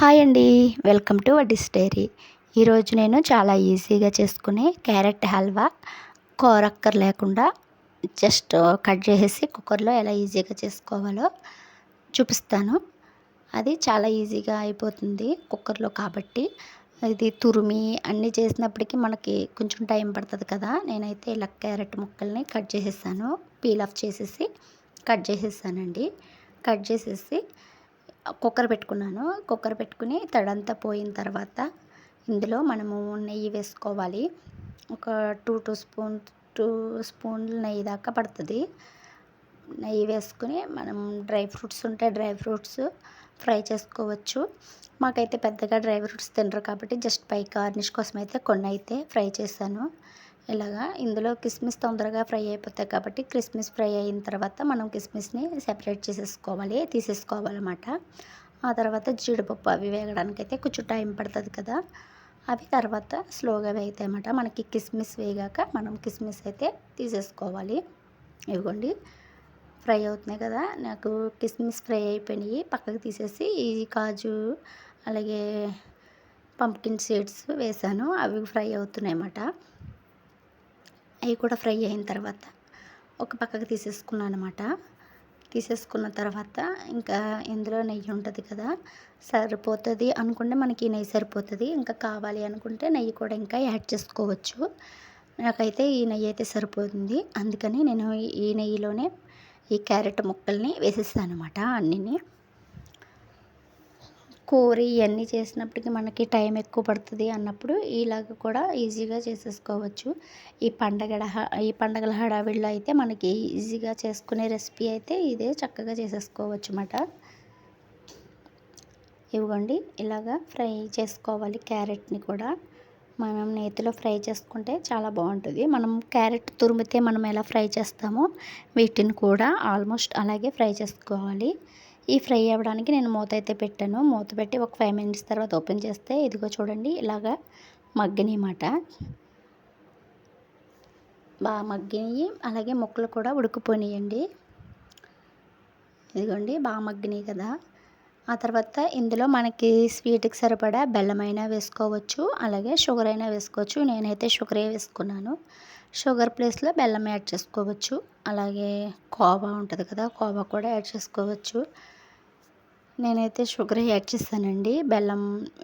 Hi అండి. Welcome to Vaddi's diary. ఈరోజు నేను చాలా ఈజీగా చేసుకునే క్యారెట్ హల్వా. కూరక్కర్ లేకుండా జస్ట్ కట్ చేసేసి కుక్కర్లో ఎలా ఈజీగా చేసుకోవాలో చూపిస్తాను. అది చాలా ఈజీగా అయిపోతుంది కుక్కర్లో కాబట్టి. ఇది తురిమి అన్నీ చేసినప్పటికీ మనకి కొంచెం టైం పడుతుంది కదా. నేనైతే ఇలా క్యారెట్ ముక్కల్ని కట్ చేసేసాను. పీల్ ఆఫ్ చేసేసి కట్ చేసేసానండి. కట్ చేసేసి కుక్కర్ పెట్టుకున్నాను. కుక్కర్ పెట్టుకుని తడంతా పోయిన తర్వాత ఇందులో మనము నెయ్యి వేసుకోవాలి. ఒక టూ టూ స్పూన్ టూ స్పూన్లు నెయ్యి దాకా పడుతుంది. నెయ్యి వేసుకుని మనం డ్రై ఫ్రూట్స్ ఉంటే డ్రై ఫ్రూట్స్ ఫ్రై చేసుకోవచ్చు. మాకైతే పెద్దగా డ్రై ఫ్రూట్స్ తినరు కాబట్టి జస్ట్ పై గార్నిష్ కోసం అయితే కొన్ని అయితే ఫ్రై చేశాను. ఇలాగా ఇందులో కిస్మిస్ తొందరగా ఫ్రై అయిపోతాయి కాబట్టి కిస్మిస్ ఫ్రై అయిన తర్వాత మనం కిస్మిస్ని సెపరేట్ చేసేసుకోవాలి తీసేసుకోవాలన్నమాట. ఆ తర్వాత జీడిపప్పు అవి వేగడానికి అయితే కొంచెం టైం పడుతుంది కదా. అవి తర్వాత స్లోగా వేగుతాయి అన్నమాట మనకి కిస్మిస్ వేగాక మనం కిస్మిస్ అయితే తీసేసుకోవాలి. ఇవ్వండి. ఫ్రై అవుతున్నాయి కదా. నాకు కిస్మిస్ ఫ్రై అయిపోయినాయి. పక్కకు తీసేసి ఈ కాజు అలాగే పంప్కిన్ సీడ్స్ వేసాను. అవి ఫ్రై అవుతున్నాయి అన్నమాట అవి కూడా ఫ్రై అయిన తర్వాత ఒక పక్కకు తీసేసుకున్నాను అనమాట తీసేసుకున్న తర్వాత ఇంకా ఇందులో నెయ్యి ఉంటుంది కదా సరిపోతుంది అనుకుంటే మనకి నెయ్యి సరిపోతుంది. ఇంకా కావాలి అనుకుంటే నెయ్యి కూడా ఇంకా యాడ్ చేసుకోవచ్చు. నాకైతే ఈ నెయ్యి అయితే సరిపోతుంది. అందుకని నేను ఈ నెయ్యిలోనే ఈ క్యారెట్ ముక్కల్ని వేసేస్తాను అనమాట అన్నిని. కూర ఇవన్నీ చేసినప్పటికీ మనకి టైం ఎక్కువ పడుతుంది అన్నప్పుడు ఇలాగ కూడా ఈజీగా చేసేసుకోవచ్చు. ఈ పండగల ఈ పండగల హడావిడిలో అయితే మనకి ఈజీగా చేసుకునే రెసిపీ అయితే ఇదే చక్కగా చేసేసుకోవచ్చు అన్నమాట ఇవ్వండి ఇలాగా ఫ్రై చేసుకోవాలి క్యారెట్ని కూడా. మనం నేతిలో ఫ్రై చేసుకుంటే చాలా బాగుంటుంది. మనం క్యారెట్ తురిమితే మనం ఎలా ఫ్రై చేస్తామో వీటిని కూడా ఆల్మోస్ట్ అలాగే ఫ్రై చేసుకోవాలి. ఈ ఫ్రై అవ్వడానికి నేను మూత అయితే పెట్టాను. మూత పెట్టి ఒక ఫైవ్ మినిట్స్ తర్వాత ఓపెన్ చేస్తే ఇదిగో చూడండి ఇలాగా మగ్గనమాట బాగా మగ్గినాయి అలాగే ముక్కలు కూడా ఉడికిపోయినాయండి ఇదిగోండి బాగా మగ్గినాయి కదా. ఆ తర్వాత ఇందులో మనకి స్వీట్కి సరిపడా బెల్లమైనా వేసుకోవచ్చు అలాగే షుగర్ అయినా వేసుకోవచ్చు. నేనైతే షుగరే వేసుకున్నాను. షుగర్ ప్లేస్లో బెల్లం యాడ్ చేసుకోవచ్చు. అలాగే కోవా ఉంటుంది కదా కోవా కూడా యాడ్ చేసుకోవచ్చు. నేనైతే షుగర్ యాడ్ చేస్తానండి. బెల్లం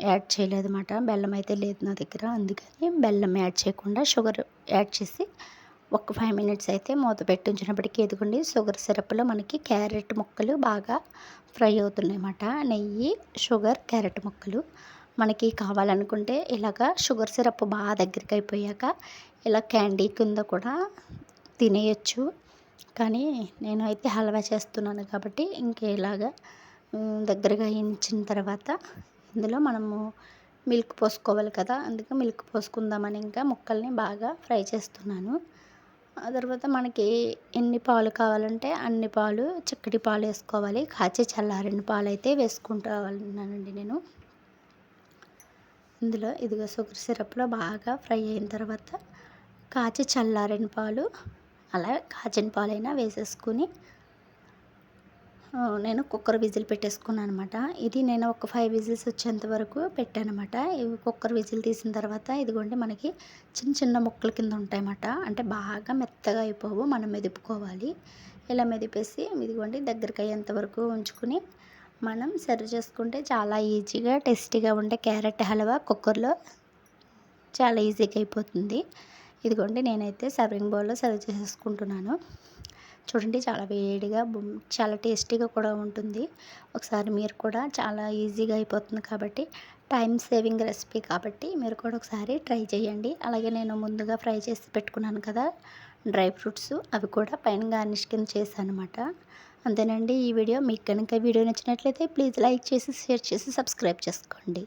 యాడ్ చేయలేదు అనమాట బెల్లం అయితే లేదు నా దగ్గర. అందుకని బెల్లం యాడ్ చేయకుండా షుగర్ యాడ్ చేసి ఒక ఫైవ్ మినిట్స్ అయితే మూత పెట్టి ఉంచినప్పటికీ ఎదుగుండి షుగర్ సిరప్లో మనకి క్యారెట్ ముక్కలు బాగా ఫ్రై అవుతున్నాయి అన్నమాట నెయ్యి షుగర్ క్యారెట్ ముక్కలు. మనకి కావాలనుకుంటే ఇలాగా షుగర్ సిరప్ బాగా దగ్గరికి అయిపోయాక ఇలా క్యాండీ కింద కూడా తినేయచ్చు. కానీ నేను అయితే హల్వా చేస్తున్నాను కాబట్టి ఇంక ఇలాగా దగ్గరగా వేయించిన తర్వాత ఇందులో మనము మిల్క్ పోసుకోవాలి కదా అందుకే మిల్క్ పోసుకుందామని ఇంకా ముక్కల్ని బాగా ఫ్రై చేస్తున్నాను. ఆ తర్వాత మనకి ఎన్ని పాలు కావాలంటే అన్ని పాలు చిక్కటి పాలు వేసుకోవాలి. కాచి చల్లారిన పాలు అయితే వేసుకుంటానండి నేను. ఇందులో ఇదిగో షుగర్ సిరప్లో బాగా ఫ్రై అయిన తర్వాత కాచి చల్లారిన పాలు అలా కాచిన పాలైనా వేసేసుకుని నేను కుక్కర్ విజిల్ పెట్టేసుకున్నాను అనమాట ఇది నేను ఒక ఫైవ్ విజిల్స్ వచ్చేంత వరకు అనమాట ఇవి కుక్కర్ విజిల్ తీసిన తర్వాత ఇదిగోండి మనకి చిన్న చిన్న ముక్కల కింద ఉంటాయన్నమాట. అంటే బాగా మెత్తగా అయిపోవు మనం మెదుపుకోవాలి. ఇలా మెదిపేసి ఇదిగోండి దగ్గరికి అయ్యేంత వరకు ఉంచుకుని మనం సర్వ్ చేసుకుంటే చాలా ఈజీగా టేస్టీగా ఉండే క్యారెట్ హల్వా కుక్కర్లో చాలా ఈజీగా అయిపోతుంది. ఇదిగోండి నేనైతే సర్వింగ్ బౌల్లో సర్వ్ చేసేసుకుంటున్నాను. చూడండి చాలా వేడిగా చాలా టేస్టీగా కూడా ఉంటుంది. ఒకసారి మీరు కూడా చాలా ఈజీగా అయిపోతుంది కాబట్టి టైం సేవింగ్ రెసిపీ కాబట్టి మీరు కూడా ఒకసారి ట్రై చేయండి. అలాగే నేను ముందుగా ఫ్రై చేసి పెట్టుకున్నాను కదా డ్రై ఫ్రూట్స్ అవి కూడా పైన గార్నిష్ కింద చేశాను అనమాట అంతేనండి ఈ వీడియో. మీకు కనుక వీడియో నచ్చినట్లయితే ప్లీజ్ లైక్ చేసి షేర్ చేసి సబ్స్క్రైబ్ చేసుకోండి.